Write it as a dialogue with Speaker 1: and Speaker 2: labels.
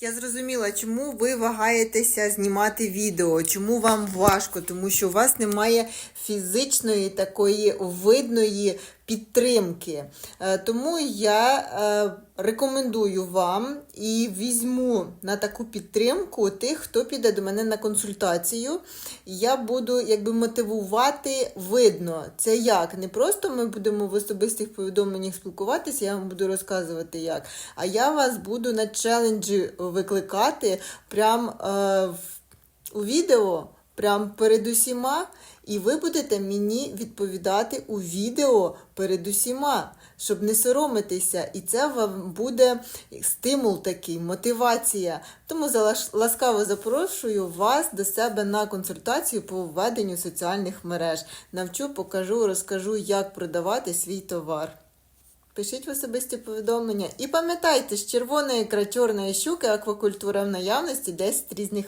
Speaker 1: Я зрозуміла, чому ви вагаєтеся знімати відео, чому вам важко, тому що у вас немає фізичної такої видної підтримки. Е, Тому я е, рекомендую вам і візьму на таку підтримку тих, хто піде до мене на консультацію. Я буду якби мотивувати видно. Це як? Не просто ми будемо в особистих повідомленнях спілкуватися, я вам буду розказувати як. А я вас буду на челенджі викликати прям е, у відео, прям перед усіма, і ви будете мені відповідати у відео перед усіма, щоб не соромитися. І це вам буде стимул такий, мотивація. Тому ласкаво запрошую вас до себе на консультацію по введенню соціальних мереж. Навчу, покажу, розкажу, як продавати свій товар. Пишіть в особисті повідомлення. І пам'ятайте, з червоної ікра чорної щуки аквакультура в наявності 10 різних